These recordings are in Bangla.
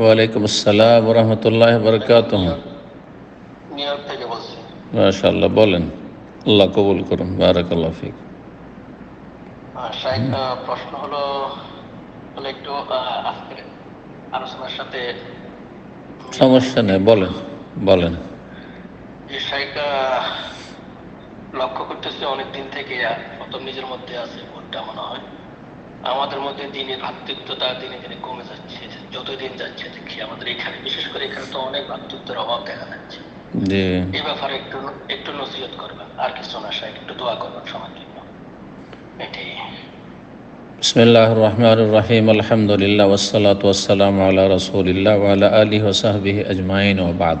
ওয়ালাইকুম আসসালাম রহমতুল্লাহ বরকাত মাশাল্লাহ বলেন। আল্লাহ কবুল করুন বারাকাল্লাহ ফিক। প্রশ্ন হলো একটু আলোচনার সাথে সমস্যা নেই বলেন বলেন। লক্ষ্য করতেছে অনেক দিন থেকে প্রথম নিজের মধ্যে আছে ভুলটা মনে হয়। আমাদের মধ্যে দিনের ভ্রাতৃত্বতা দিনে দিনে কমে যাচ্ছে যতদিন যাচ্ছে দেখি আমাদের এখানে। বিশেষ করে এখানে তো অনেক ভ্রাতৃত্বের অভাব দেখা যাচ্ছে। এই ব্যাপারে একটু একটু নসিহত করবেন আর কিছু না শাইখ একটু দোয়া করবেন সবার জন্য। এটাই। ওয়াসালাম আল্লাহ রসুলিল্লাহ আলা আলী ওসাহবিহ আজমাইন ও বাদ।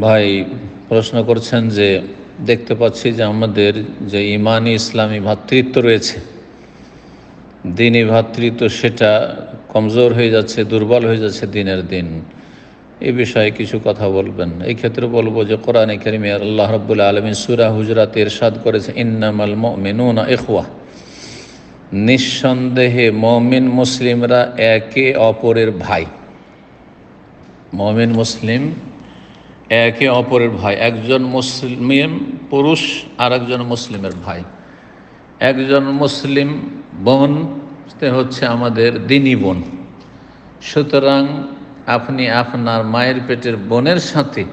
ভাই প্রশ্ন করছেন যে দেখতে পাচ্ছি যে আমাদের যে ইমানি ইসলামী ভ্রাতৃত্ব রয়েছে দিনই ভ্রাতৃত্ব সেটা কমজোর হয়ে যাচ্ছে, দুর্বল হয়ে যাচ্ছে দিনের দিন। এ বিষয়ে কিছু কথা বলবেন। এই ক্ষেত্রে বলব যে কোরআনে কেরিমে আল্লাহ রব্বুল আলমী সুরা হুজরাত এরশাদ করেছে, ইন্নামাল মেনুনা ইখওয়া। নিঃসন্দেহে মমিন মুসলিমরা একে অপরের ভাই। মমিন মুসলিম একে অপরের ভাই, একজন মুসলিম পুরুষ আর একজন মুসলিমের ভাই। একজন মুসলিম বোন হচ্ছে আমাদের দিনী বোন। সুতরাং আপনি আপনার মায়ের পেটের বোনের সাথে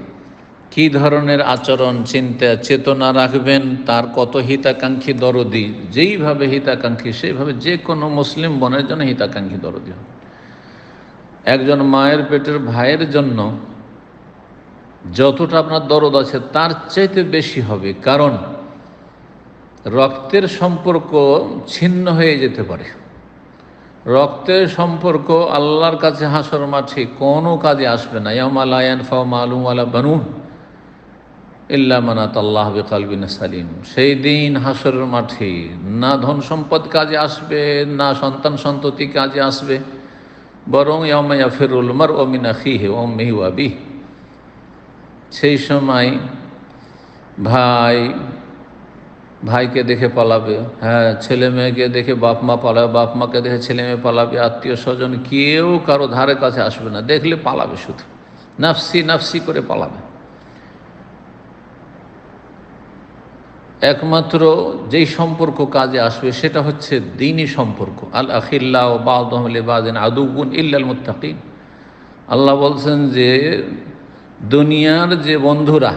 কি ধরনের আচরণ, চিন্তা, চেতনা রাখবেন, তার কত হিতাকাঙ্ক্ষী দরদি, যেইভাবে হিতাকাঙ্ক্ষী, সেইভাবে যে কোনো মুসলিম বোনের জন্য হিতাকাঙ্ক্ষী দরদি একজন মায়ের পেটের ভাইয়ের জন্য যতটা আপনার দরদ আছে, তার চাইতে বেশি হবে, কারণ রক্তের সম্পর্ক ছিন্ন হয়ে যেতে পারে। রক্তের সম্পর্ক আল্লাহর কাছে হাসর মাঠে কোনো কাজে আসবে না। ইয়ামালায়ান ফাও মালুম আলা বানুন ইল্লা মানাত আল্লাহ বেকালবিন সালিম। সেই দিন হাসরের মাঠে না ধন সম্পদ কাজে আসবে, না সন্তান সন্ততি কাজে আসবে, বরং ইয়ামাইয়া ফিরুল মার ওমিনা খিহে ওম মেহুয়াবি সেই সময় ভাই, ভাইকে দেখে পালাবে। হ্যাঁ ছেলে মেয়েকে দেখে বাপ মা পালাবে, বাপ মাকে দেখে ছেলে মেয়ে পালাবে, আত্মীয় স্বজন কেউ কারও ধারে কাছে আসবে না। দেখলে পালাবে শুধু। নাফসি নাফসি করে পালাবে। একমাত্র যেই সম্পর্ক কাজে আসবে সেটা হচ্ছে দিনই সম্পর্ক। আল আখিল্লা ও বাউদহলে বাদিন আদুগুন ইল্লাল মুত্তাকিন। আল্লাহ বলছেন যে দুনিয়ার যে বন্ধুরা,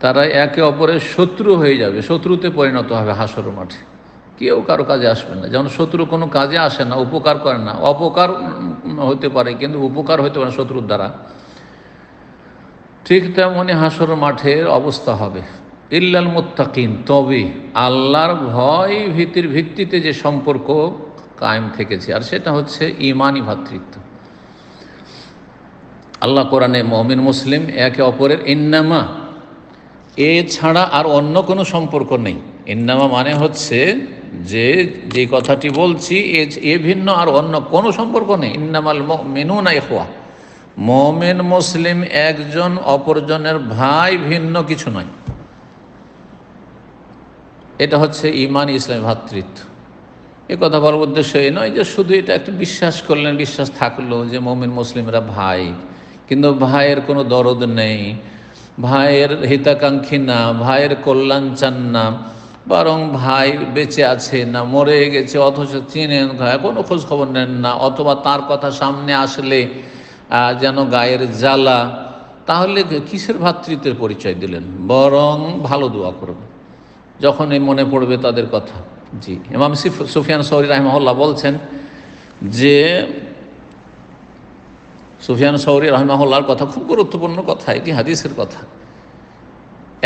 তারা একে অপরের শত্রু হয়ে যাবে, শত্রুতে পরিণত হবে হাসর মাঠে। কেউ কারও কাজে আসবে না। যেমন শত্রু কোনো কাজে আসে না, উপকার করে না। অপকার হতে পারে, কিন্তু উপকার হতে পারে শত্রুর দ্বারা। ঠিক তেমনই হাসর মাঠের অবস্থা হবে। ইল্লাল মুত্তাকিন, তবে আল্লাহর ভয় ভীতির ভিত্তিতে যে সম্পর্ক কায়েম থেকেছে, আর সেটা হচ্ছে ইমানি ভাতৃত্ব। আল্লাহ কোরআনে মমিন মুসলিম, একে অপরের ইন্নামা। এ ছাড়া আর অন্য কোনো সম্পর্ক নেই। ইন্নামা মানে হচ্ছে যে যে কথাটি বলছি, এ এ ভিন্ন আর অন্য কোনো সম্পর্ক নেই। ইন্নামাল মেনু না এখোয়া মমেন মুসলিম একজন অপরজনের ভাই ভিন্ন কিছু নয়। এটা হচ্ছে ইমান, ইসলাম, ভাতৃত্ব। এ কথা বলার উদ্দেশ্য এই নয় যে শুধু এটা একটু বিশ্বাস করলেন, বিশ্বাস থাকল যে মমিন মুসলিমরা ভাই। কিন্তু ভাইয়ের কোনো দরদ নেই। ভাইয়ের হিতাকাঙ্ক্ষী না, ভাইয়ের কল্যাণ চান না। বরং ভাই বেঁচে আছে না, মরে গেছে, অথচ চিনেন কোনো খোঁজ খবর নেন না, অথবা তার কথা সামনে আসলে যেন গায়ের জ্বালা। তাহলে কিসের ভাতৃত্বের পরিচয় দিলেন? বরং ভালো দোয়া করবেন যখন এই মনে পড়বে তাদের কথা। জি, ইমাম সুফিয়ান সৌরি রাহমহল্লা বলছেন যে সুফিয়ান সৌরি রহমাহুল্লার কথা খুব গুরুত্বপূর্ণ কথা, এটি হাদিসের কথা।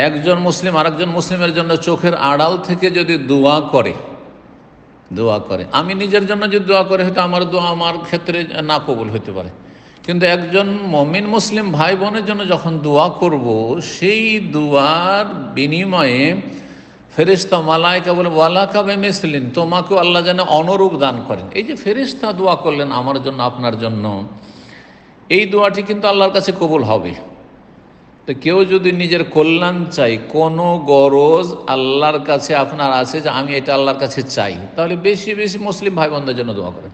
একজন মুসলিম আরেকজন মুসলিমের জন্য চোখের আড়াল থেকে যদি দোয়া করে দোয়া করে, আমি নিজের জন্য যদি দোয়া করে, হয়তো আমার দোয়া আমার ক্ষেত্রে না কবুল হতে পারে। কিন্তু একজন মমিন মুসলিম ভাই বোনের জন্য যখন দোয়া করব, সেই দোয়ার বিনিময়ে ফেরিস্তা মালায়কা বলে ওয়ালাকাবে মেসলিন তোমাকেও আল্লাহ যেন অনুরূপ দান করেন। এই যে ফেরিস্তা দোয়া করলেন আমার জন্য, আপনার জন্য এই দোয়াটি কিন্তু আল্লাহর কাছে কবুল হবে। তো কেউ যদি নিজের কল্যাণ চাই কোনো গরজ আল্লাহর কাছে আপনার আছে যে আমি এটা আল্লাহর কাছে চাই, তাহলে বেশি বেশি মুসলিম ভাই বোনদের জন্য দোয়া করেন।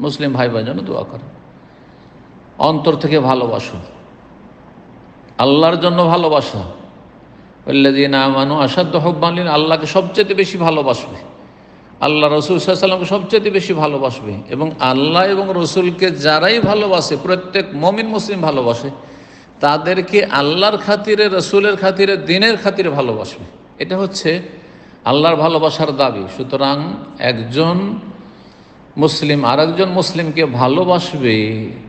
মুসলিম ভাই বোনের জন্য দোয়া করেন। অন্তর থেকে ভালোবাসো। আল্লাহর জন্য ভালোবাসা। দিন আমানু আসাধ্য হব্বানিন আল্লাহকে সবচেয়ে বেশি ভালোবাসবে। আল্লাহ রসুল সাল্লামকে সবচেয়ে বেশি ভালোবাসবে এবং আল্লাহ এবং রসুলকে যারাই ভালোবাসে, প্রত্যেক মমিন মুসলিম ভালোবাসে, তাদেরকে আল্লাহর খাতিরে, রসুলের খাতিরে, দিনের খাতিরে ভালোবাসবে। এটা হচ্ছে আল্লাহর ভালোবাসার দাবি। সুতরাং একজন মুসলিম আর একজন মুসলিমকে ভালোবাসবে,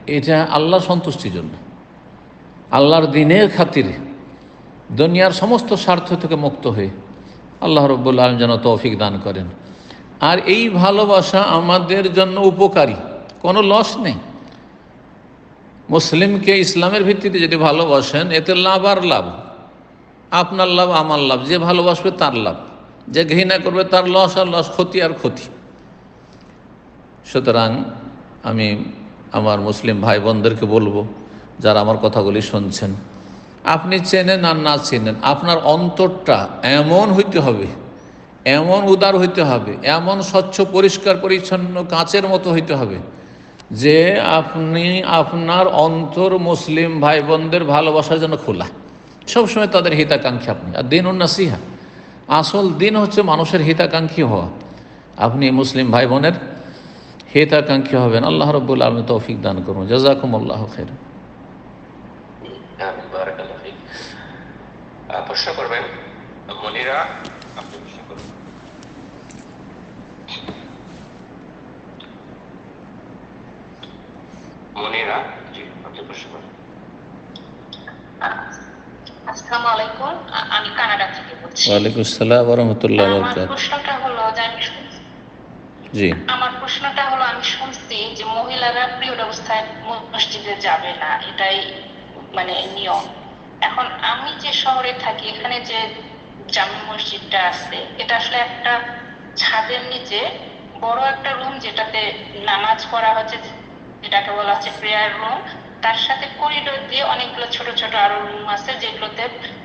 এটা আল্লাহ সন্তুষ্টির জন্য। আল্লাহর দিনের খাতিরে দুনিয়ার সমস্ত স্বার্থ থেকে মুক্ত হয়ে আল্লাহ রব্বুল আলম যেন তৌফিক দান করেন। আর এই ভালোবাসা আমাদের জন্য উপকারী। কোনো লস নেই। মুসলিমকে ইসলামের ভিত্তিতে যদি ভালোবাসেন, এতে লাভ আর লাভ। আপনার লাভ, আমার লাভ। যে ভালোবাসবে তার লাভ। যে ঘৃণা করবে তার লস আর লস ক্ষতি আর ক্ষতি। সুতরাং আমি আমার মুসলিম ভাই বোনদেরকে বলব, যারা আমার কথাগুলি শুনছেন, আপনি চেনেন আর না চেনেন, আপনার অন্তরটা এমন হইতে হবে এমন উদার হইতে হবে, এমন স্বচ্ছ, পরিষ্কার, পরিচ্ছন্ন কাঁচের মতো হইতে হবে যে আপনি আপনার অন্তর মুসলিম ভাই বোনদের ভালোবাসার জন্য খোলা। সবসময় তাদের হিতাকাঙ্ক্ষী আপনি। আর দিন নাসিহা, আসল দিন হচ্ছে মানুষের হিতাকাঙ্ক্ষী হওয়া। আপনি মুসলিম ভাই বোনের হিতাকাঙ্ক্ষী হবেন। আল্লাহ রব্বুল আলম তৌফিক দান করুন। জাজাকুম আল্লাহ খের প্রশ্ন করবেন, মনিরা আপনি প্রশ্ন করুন মনিরা জি আপনি প্রশ্ন করুন। আসসালামু আলাইকুম আমি কানাডা থেকে বলছি। ওয়ালাইকুম আসসালাম রহমতুল্লাহ আমার প্রশ্নটা হলো জি। আমার প্রশ্নটা হলো আমি শুনছি যে মহিলারা পিরিয়ড অবস্থায় মসজিদে যাবে না এটাই মানে নিয়ম। এখন আমি যে শহরে থাকি এখানে যে জামে মসজিদটা আছে এটা আসলে একটা ছাদের নিচে বড় একটা রুম যেটাতে নামাজ পড়া হচ্ছে যেটাকে বলা হচ্ছে প্রেয়ার রুম তার সাথে করিডোর দিয়ে অনেকগুলো ছোট ছোট আরও রুম আছে যেগুলোতে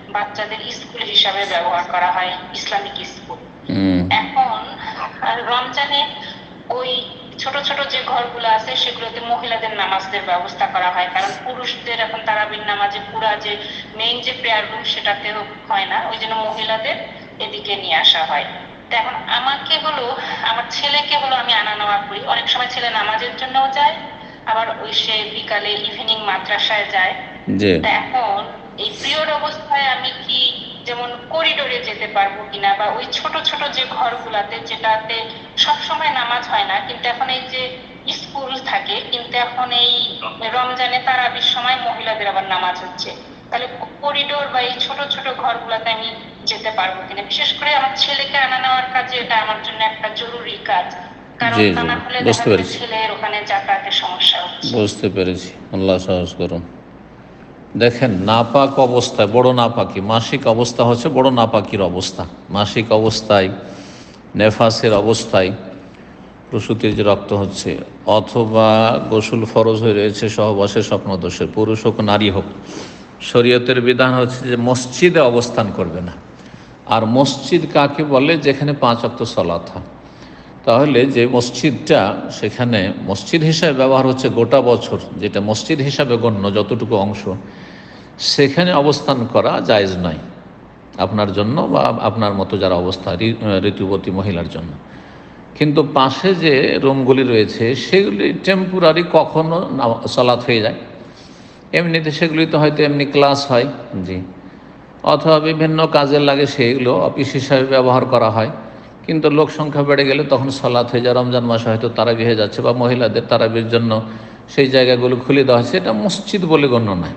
বাচ্চাদের স্কুল হিসাবে ব্যবহার করা হয় ইসলামিক স্কুল এখন রমজানে ওই ছোট ছোট যে ঘরগুলো আছে সেগুলোতে মহিলাদের নামাজের ব্যবস্থা করা হয়। কারণ পুরুষদের এখন তারাবির নামাজে পুরা যে মেইন যে প্রেয়ার রুম সেটাতে হয় না। ওই জন্য মহিলাদের এদিকে নিয়ে আসা হয়। এখন আমাকে হলো আমার ছেলেকে হলো আমি আনা নেওয়া করি। অনেক সময় ছেলে নামাজের জন্যও যায় আবার ওই সে বিকালে ইভিনিং মাদ্রাসায় যায়। এখন এই পিরিয়ড অবস্থায় আমি কি যেমন করিডোরে যেতে পারব কিনা বা ওই ছোট ছোট যে ঘরগুলাতে যেটাতে সব সময় নামাজ হয় না কিন্তু এখন এই যে স্কুল থাকে কিন্তু এখন এই রমজানে তারাবির সময় মহিলাদের আবার নামাজ হচ্ছে। তাহলে করিডোর বা এই ছোট ছোট ঘরগুলাতে আমি যেতে পারব কিনা? বিশেষ করে আমার ছেলেকে আনা নেওয়ার কাজে এটা আমার জন্য একটা জরুরি কাজ। জি, জি, বুঝতে পেরেছি। বুঝতে পেরেছি। আল্লাহ সহজ করুন। দেখেন নাপাক অবস্থায় বড় নাপাকি মাসিক অবস্থা হচ্ছে বড় নাপাকির অবস্থা। মাসিক অবস্থায় নেফাসের অবস্থায় প্রসূতির যে রক্ত হচ্ছে অথবা গোসল ফরজ হয়ে রয়েছে সহবাসের স্বপ্নদোষের পুরুষ হোক নারী হোক শরীয়তের বিধান হচ্ছে যে মসজিদে অবস্থান করবে না। আর মসজিদ কাকে বলে? যেখানে পাঁচ অক্ত হয়। তাহলে যে মসজিদটা সেখানে মসজিদ হিসাবে ব্যবহার হচ্ছে গোটা বছর, যেটা মসজিদ হিসাবে গণ্য যতটুকু অংশ, সেখানে অবস্থান করা জায়জ নয় আপনার জন্য বা আপনার মতো যারা অবস্থা ঋতুবতী মহিলার জন্য। কিন্তু পাশে যে রুমগুলি রয়েছে, সেগুলি টেম্পোরারি কখনো নামা- সালাত হয়ে যায়। এমনিতে সেগুলিতে হয়তো এমনি ক্লাস হয়, জি। অথবা বিভিন্ন কাজে লাগে সেগুলো অফিস হিসাবে ব্যবহার করা হয়। কিন্তু লোক সংখ্যা বেড়ে গেলে তখন সলাৎ হয়ে যায়। রমজান মাসে হয়তো তারাবি হয়ে যাচ্ছে বা মহিলাদের তারাবির জন্য সেই জায়গাগুলো খুলে দেওয়া হচ্ছে এটা মসজিদ বলে গণ্য নয়।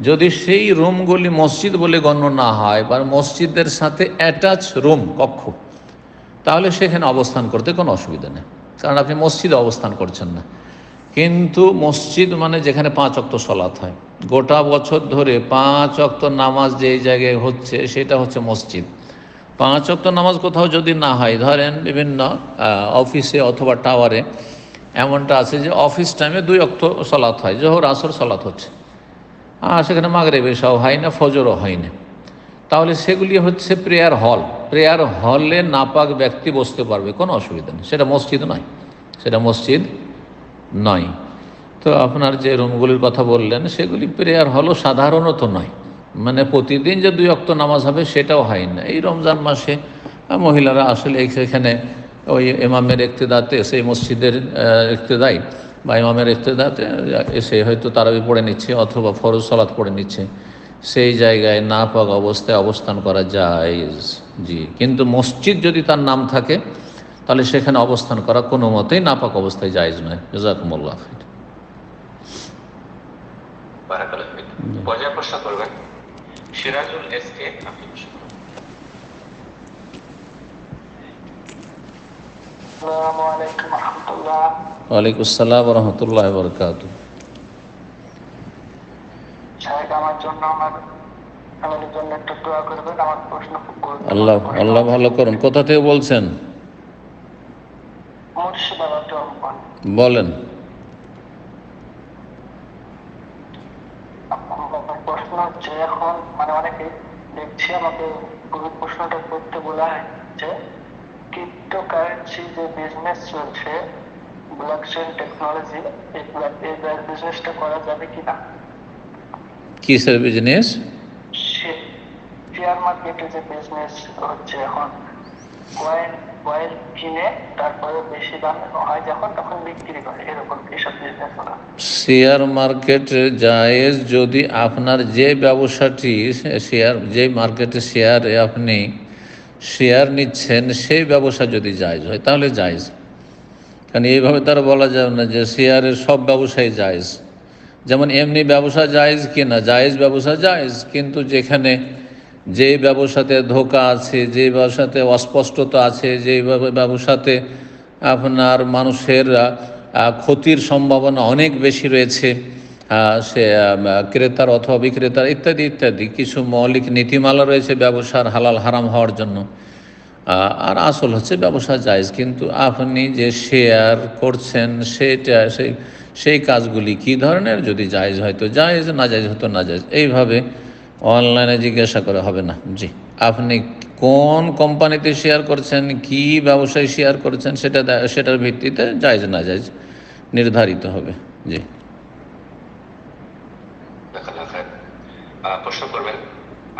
যদি সেই রুমগুলি মসজিদ বলে গণ্য না হয় বা মসজিদের সাথে অ্যাটাচ রুম, কক্ষ, তাহলে সেখানে অবস্থান করতে কোনো অসুবিধা নেই। কারণ আপনি মসজিদে অবস্থান করছেন না। কিন্তু মসজিদ মানে যেখানে পাঁচ অক্ত সলাৎ হয়। গোটা বছর ধরে পাঁচ অক্ত নামাজ যেই জায়গায় হচ্ছে, সেটা হচ্ছে মসজিদ। পাঁচ অক্ত নামাজ কোথাও যদি না হয়, ধরেন বিভিন্ন অফিসে অথবা টাওয়ারে, এমনটা আছে যে অফিস টাইমে দুই অক্ত সলাৎ হয়, জোহর, আসর সলাৎ হচ্ছে। আর সেখানে মাগরেব এসাও হয় না, ফজরও হয় না। তাহলে সেগুলি হচ্ছে প্রেয়ার হল প্রেয়ার হলে নাপাক ব্যক্তি বসতে পারবে, কোনো অসুবিধা নেই। সেটা মসজিদ নয়। সেটা মসজিদ নয়। তো আপনার যে রুমগুলির কথা বললেন, সেগুলি প্রেয়ার হলও সাধারণত নয়। মানে প্রতিদিন যে দুই অক্ত নামাজ হবে সেটাও হয় না। এই রমজান মাসে মহিলারা আসলে এখানে ওই ইমামের ইক্তেদাতে, সেই মসজিদের ইক্তেদাই বা ইমামের ইক্তেদাতে এসে হয়তো তারাবি পড়ে নিচ্ছে অথবা ফরজ সালাত পড়ে নিচ্ছে। সেই জায়গায় না পাক অবস্থায় অবস্থান করা যায় জি, কিন্তু মসজিদ যদি তার নাম থাকে, তাহলে সেখানে অবস্থান করা কোনো মতেই নাপাক অবস্থায় জায়জ নয়। জাজাকুমুল্লাহ খাইর। পর্যায় প্রশ্ন করবেন। সিরাজুল এস কে ওয়ালাইকুম আসসালাম রহমতুল্লাহ বরকাত সাহেব আমার জন্য আমার জন্য একটু দোয়া করবেন আমার প্রশ্ন আল্লাহ আল্লাহ ভালো করুন। কোথা থেকে বলছেন? বলেন আমার প্রশ্ন হচ্ছে এখন মানে অনেকে দেখছি আমাকে পুরো প্রশ্নটা করতে বলা হয় যে ক্রিপ্টো কারেন্সি যে বিজনেস চলছে ব্লকচেন টেকনোলজি এই বিজনেসটা করা যাবে কিনা? কিসের বিজনেস শেয়ার মার্কেটে যে বিজনেস হচ্ছে এখন কয়েন কয়েন কিনে তারপরে বেশি দাম হয় যখন, তখন বিক্রি করে। এরকম এসব বিজনেস ওরা শেয়ার মার্কেট জায়েজ যদি আপনার যে ব্যবসাটি, শেয়ার, যে মার্কেটে শেয়ারে আপনি শেয়ার নিচ্ছেন, সেই ব্যবসা যদি জায়জ হয়, তাহলে জায়জ। কারণ এইভাবে তার বলা যাবে না যে শেয়ারের সব ব্যবসাই জায়জ। যেমন এমনি ব্যবসা জায়েজ কি না জায়েজ ব্যবসা জায়েজ, কিন্তু যেখানে যে ব্যবসাতে ধোকা আছে, যে ব্যবসাতে অস্পষ্টতা আছে, যে ব্যবসাতে আপনার মানুষের ক্ষতির সম্ভাবনা অনেক বেশি রয়েছে সে ক্রেতার অথবা বিক্রেতার ইত্যাদি ইত্যাদি। কিছু মৌলিক নীতিমালা রয়েছে ব্যবসার হালাল হারাম হওয়ার জন্য। আর আসল হচ্ছে ব্যবসা জায়েজ। কিন্তু আপনি যে শেয়ার করছেন, সেটা, সেই সেই কাজগুলি কি ধরনের? যদি জায়েজ হয়তো জায়েজ, না জায়েজ হতো না জায়েজ। এইভাবে অনলাইনে জিজ্ঞাসা করে, হবে না। জি। আপনি কোন কোম্পানিতে শেয়ার করছেন, কি ব্যবসায় শেয়ার করছেন, সেটা সেটার ভিত্তিতে জায়েজ না জায়েজ নির্ধারিত হবে। জি।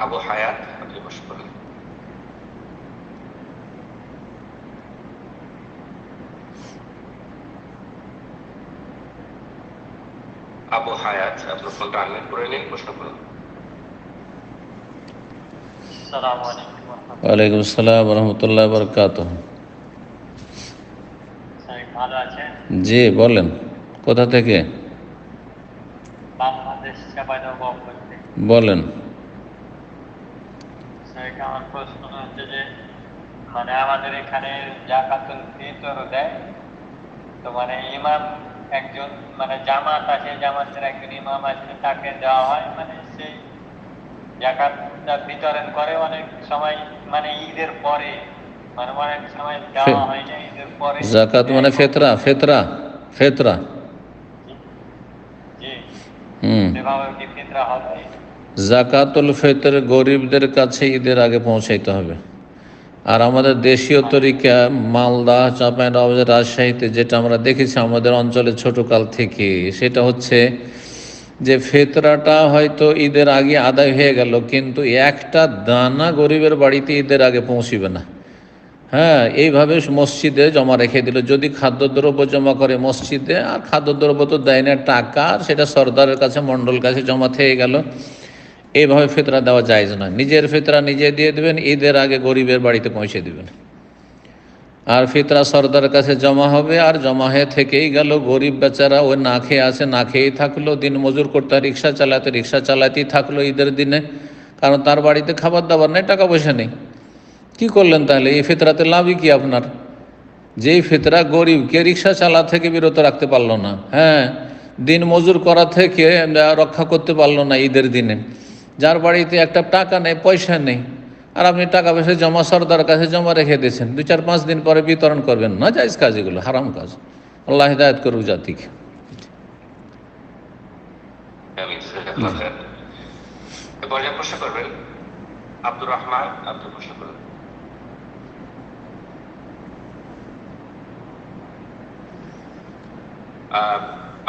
আবু হায়াত, আপনি প্রশ্ন করবেন। আবু হায়াত আপনার ফোনটা আনমিউট করে নিন, প্রশ্ন করুন। ওয়ালাইকুম আসসালাম রহমতুল্লাহ বরকাত জি বলেন কোথা থেকে? বলেন। আমার প্রশ্ন হচ্ছে যে মানে আমাদের এখানে জাকাতুল ফিতর দেয় তো মানে ইমাম একজন মানে জামাত আছে জামাতের একজন ইমাম আছে তাকে দেওয়া হয় মানে সেই জাকাতটা বিতরণ করে অনেক সময় মানে ঈদের পরে মানে অনেক সময় দেওয়া হয় না ঈদের পরে জাকাত মানে ফেতরা ফেতরা ফেতরা। হুম। জাকাতুল ফেতর গরিবদের কাছে ঈদের আগে পৌঁছাইতে হবে। আর আমাদের দেশীয় তরিকা মালদা চাঁপাইনবাবগঞ্জ রাজশাহীতে যেটা আমরা দেখেছি আমাদের অঞ্চলে ছোটকাল থেকে সেটা হচ্ছে যে ফেতরাটা হয়তো ঈদের আগে আদায় হয়ে গেল, কিন্তু একটা দানা গরিবের বাড়িতে ঈদের আগে পৌঁছিবে না। হ্যাঁ এইভাবে মসজিদে জমা রেখে দিল। যদি খাদ্যদ্রব্য জমা করে মসজিদে, আর খাদ্যদ্রব্য তো দেয় না, টাকা, সেটা সর্দারের কাছে, মণ্ডল কাছে জমা থেকে গেল। এইভাবে ফেতরা দেওয়া যায় না। নিজের ফেতরা নিজে দিয়ে দেবেন, ঈদের আগে গরিবের বাড়িতে পৌঁছে দিবেন। আর ফিতরা সর্দারের কাছে জমা হবে, আর জমা হয়ে থেকেই গেল গরিব বেচারা। ওই না খেয়ে আছে, না খেয়েই থাকল। দিন মজুর করতে রিক্সা চালাতে, রিক্সা চালাতেই থাকল ঈদের দিনে। কারণ তার বাড়িতে খাবার দাবার নেই টাকা পয়সা নেই। কি করলেন তাহলে? এই ফিতরাতে লাভই কি আপনার? যেই ফিতরা গরিবকে রিক্সা চালা থেকে বিরত রাখতে পারল না। হ্যাঁ দিন মজুর করা থেকে রক্ষা করতে পারল না ঈদের দিনে। যার বাড়িতে একটা টাকা নেই, পয়সা নেই। আর আপনি টাকা পয়সা জমা, সর্দার কাছে জমা রেখে দিয়েছেন। দু চার পাঁচ দিন পরে বিতরণ করবেন। না যাইজ কাজ এগুলো, হারাম কাজ। আল্লাহ হিদায়ত করুক জাতিকে।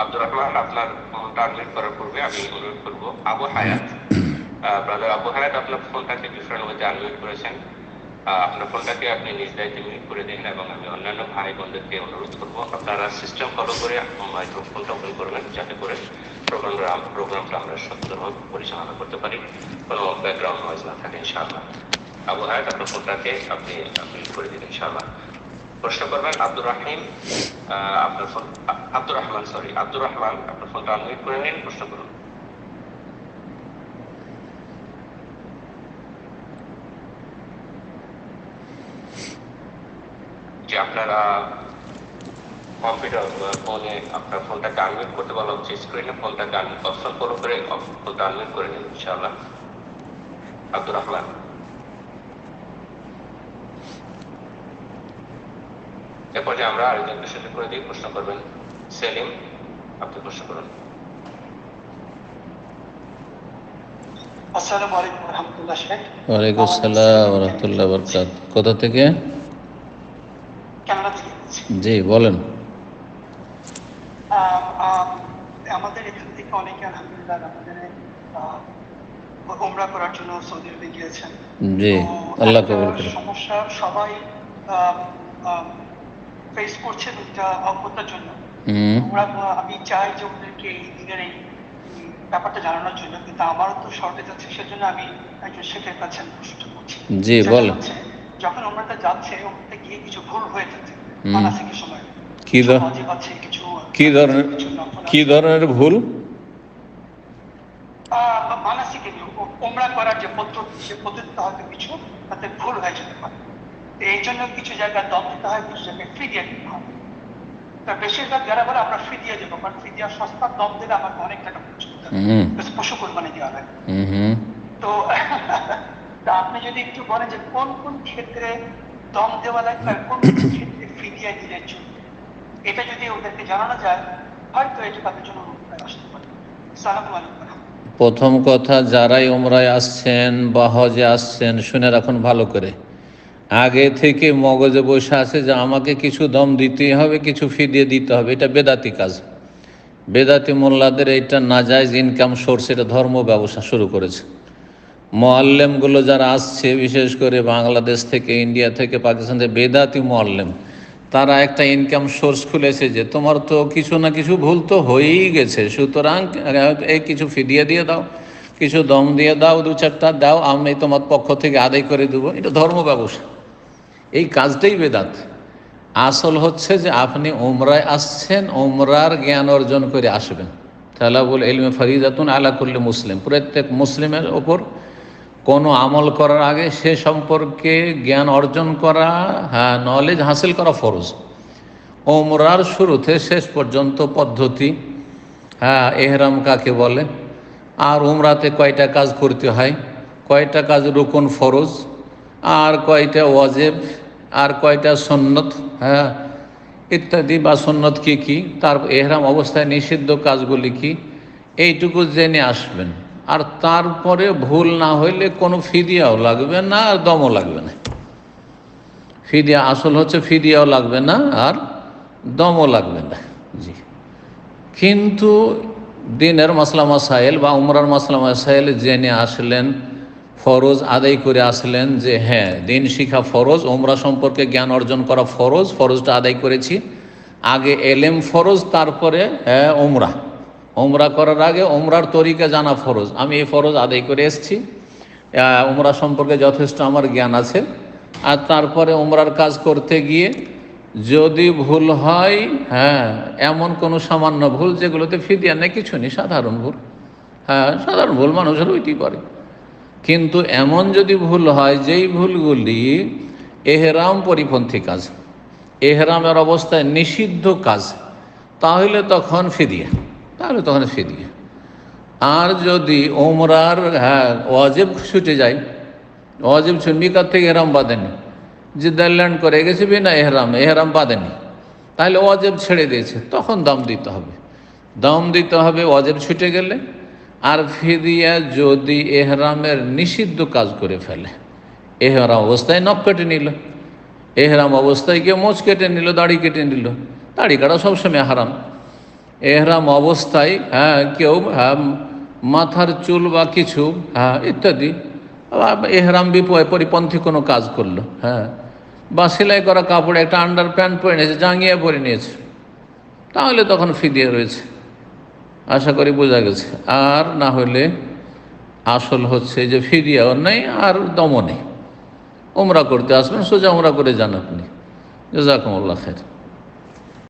আব্দুর রহমান আপনার করার পূর্বে আমি অনুরোধ করব, আবু ব্রাদার আবু হায়াত আপনার ফোনটাকে ডিফারেন্ট ওয়েতে আনমিউট করেছেন। আপনার ফোনটাকে আপনি নিজ দায়িত্বে মিউট করে দিন এবং আমি অন্যান্য ভাই বোনদেরকে অনুরোধ করব, আপনারা সিস্টেম ফলো করে মাইক্রোফোনটা ওপেন করবেন, যাতে করে প্রোগ্রাম প্রোগ্রামটা আমরা সুন্দরভাবে পরিচালনা করতে পারি, কোনো ব্যাকগ্রাউন্ড নয়েজ না থাকে, ইনশাআল্লাহ। আবু হায়াত আপনার ফোনটাকে আপনি মিউট করে দিন ইনশাআল্লাহ। প্রশ্ন করবেন, আব্দুর রাহিম আপনার ফোন আব্দুর রহমান সরি আব্দুর রহমান, আপনার ফোনটা আনমিউট করে নিন, প্রশ্ন করুন। যে আপনারা কম্পিউটার ফোনে আপনার ফোনটাকে আনমিউট করতে বলা হচ্ছে স্ক্রিনে ফোনটাকে অপশন ফলো করে ফোনটা আনমিউট করে নিন ইনশাআল্লাহ। আব্দুর রহমান। এরপর যে আমরা আরেকজনকে সুযোগ করে দিয়ে প্রশ্ন করবেন সেলিম আপনি প্রশ্ন করুন। আসসালামু আলাইকুম রহমতুল্লাহ শেখ। ওয়ালাইকুম আসসালাম রহমতুল্লাহ বরকাত। কোথা থেকে। জি বলেন। আম, আম, আমাদের এখান থেকে অনেকে আলহামদুলিল্লাহ ওমরা করার জন্য সৌদি আরবে গিয়েছেন। জি আল্লাহ কবুল সমস্যা সবাই ফেস করছেন এটা অজ্ঞতার জন্য। ওরা আমি চাই যে ওদেরকে এই দিনের এই ব্যাপারটা জানানোর জন্য কিন্তু আমারও তো শর্টেজ আছে সেজন্য আমি একজন শেখের কাছে করছি। জি। হচ্ছে, যখন ওমরাটা যাচ্ছে ওমরাতে গিয়ে কিছু ভুল হয়ে যাচ্ছে কি ধরনের কি ধরনের ভুল? মানসিক ওমরা করার যে পদ্ধতি সে পদ্ধতিতে হয়তো কিছু তাতে ভুল হয়ে যেতে পারে। এই জন্য কিছু জায়গায় দম দিতে হয় কিছু জায়গায় ফ্রি দিয়ে দিতে হয়। তা বেশিরভাগ যারা বলে আমরা ফ্রি দিয়ে দেবো কারণ ফ্রি দেওয়ার সস্তা দম দিলে আমাকে অনেক টাকা খরচ করতে হবে। বেশ পশু কোরবানি দেওয়া লাগে তা আপনি যদি একটু বলেন যে কোন কোন ক্ষেত্রে দম দেওয়া লাগবে কোন কোন ক্ষেত্রে ফ্রি দিয়ে দিলে চলবে এটা যদি ওদেরকে জানানো যায়, হয়তো এটা তাদের জন্য আসতে পারে সালামু আলাইকুম প্রথম কথা, যারাই ওমরায় আসছেন বা হজে আসছেন, শুনে রাখুন ভালো করে। আগে থেকে মগজে বসে আছে যে আমাকে কিছু দম দিতেই হবে, কিছু ফি দিয়ে দিতে হবে। এটা বেদাতি কাজ। বেদাতি মোল্লাদের এটা নাজায়জ ইনকাম সোর্স এটা ধর্ম ব্যবসা শুরু করেছে। মোয়াল্লেমগুলো যারা আসছে, বিশেষ করে বাংলাদেশ থেকে, ইন্ডিয়া থেকে, পাকিস্তান থেকে, বেদাতি মোয়াল্লেম। তারা একটা ইনকাম সোর্স খুলেছে যে তোমার তো কিছু না কিছু ভুল তো হয়েই গেছে। সুতরাং, এই কিছু ফিদিয়ে দিয়ে দাও, কিছু দম দিয়ে দাও, দু চারটা দাও, আমি তোমার পক্ষ থেকে আদায় করে দেবো। এটা ধর্ম ব্যবসা। এই কাজটাই বেদাত। আসল হচ্ছে যে আপনি ওমরায় আসছেন ওমরার জ্ঞান অর্জন করে আসবেন। তালাবুল ইলমে ফরিদাতুন আলা কুল্লি মুসলিম। প্রত্যেক মুসলিমের ওপর কোনো আমল করার আগে সে সম্পর্কে জ্ঞান অর্জন করা হ্যাঁ নলেজ হাসিল করা ফরজ। ওমরার শুরুতে শেষ পর্যন্ত পদ্ধতি হ্যাঁ এহরাম কাকে বলে? আর উমরাতে কয়টা কাজ করতে হয়? কয়টা কাজ রুকন ফরজ? আর কয়টা ওয়াজেব? আর কয়টা সন্নত? হ্যাঁ ইত্যাদি বা সন্নত কী কী? তার এহরাম অবস্থায় নিষিদ্ধ কাজগুলি কি? এইটুকু জেনে আসবেন। আর তারপরে ভুল না হইলে কোনো ফিদিয়াও লাগবে না আর দমও লাগবে না। ফিদিয়া আসল হচ্ছে ফিদিয়াও লাগবে না আর দমও লাগবে না। জি। কিন্তু দিনের মাসলা মাসাইল বা উমরার মাসলা মাসাইল জেনে আসলেন, ফরজ আদায় করে আসলেন যে হ্যাঁ দিন শিখা ফরজ ওমরা সম্পর্কে জ্ঞান অর্জন করা ফরজ, ফরজটা আদায় করেছি। আগে এলেম ফরজ, তারপরে হ্যাঁ ওমরা ওমরা করার আগে ওমরার তরিকা জানা ফরজ। আমি এই ফরজ আদায় করে এসেছি। ওমরা সম্পর্কে যথেষ্ট আমার জ্ঞান আছে। আর তারপরে ওমরার কাজ করতে গিয়ে যদি ভুল হয় হ্যাঁ এমন কোনো সামান্য ভুল যেগুলোতে ফিদিয়া নেই, কিছু নেই, সাধারণ ভুল। হ্যাঁ সাধারণ ভুল মানুষের ওইটি করে কিন্তু এমন যদি ভুল হয়, যেই ভুলগুলি এহরাম পরিপন্থী কাজ, এহরামের অবস্থায় নিষিদ্ধ কাজ, তাহলে তখন ফিদিয়া। তাহলে তখন ফিদিয়া আর যদি ওমরার হ্যাঁ ওয়াজেব ছুটে যায়, ওয়াজেব ছুটমিকার থেকে এহরাম বাঁধেনি জিদ্দা ল্যান্ড করে গেছে বিনা এহরাম এহরাম বাঁধেনি, তাহলে ওয়াজেব ছেড়ে দিয়েছে, তখন দাম দিতে হবে। দাম দিতে হবে, ওয়াজেব ছুটে গেলে, আর ফিদিয়া যদি এহরামের নিষিদ্ধ কাজ করে ফেলে, এহরাম অবস্থায় নখ কেটে নিল, এহরাম অবস্থায় কেউ মোচ কেটে নিল, দাড়ি কেটে নিল, দাড়ি কাটা সবসময় হারাম। এহরাম অবস্থায় হ্যাঁ কেউ হ্যাঁ মাথার চুল বা কিছু হ্যাঁ ইত্যাদি। এহরাম বিপয় পরিপন্থী কোনো কাজ করল হ্যাঁ। বা সেলাই করা কাপড়ে একটা আন্ডার প্যান্ট পরে নিয়েছে, জাঙ্গিয়ে পরে নিয়েছে। তাহলে তখন ফিদিয়ে রয়েছে। আশা করি বোঝা গেছে। আর না হলে আসল হচ্ছে যে ফিদিয়াও নেই, আর দমও নেই। ওমরা করতে আসবেন, সোজা ওমরা করে যান আপনি। জাজাকুমুল্লাহ খের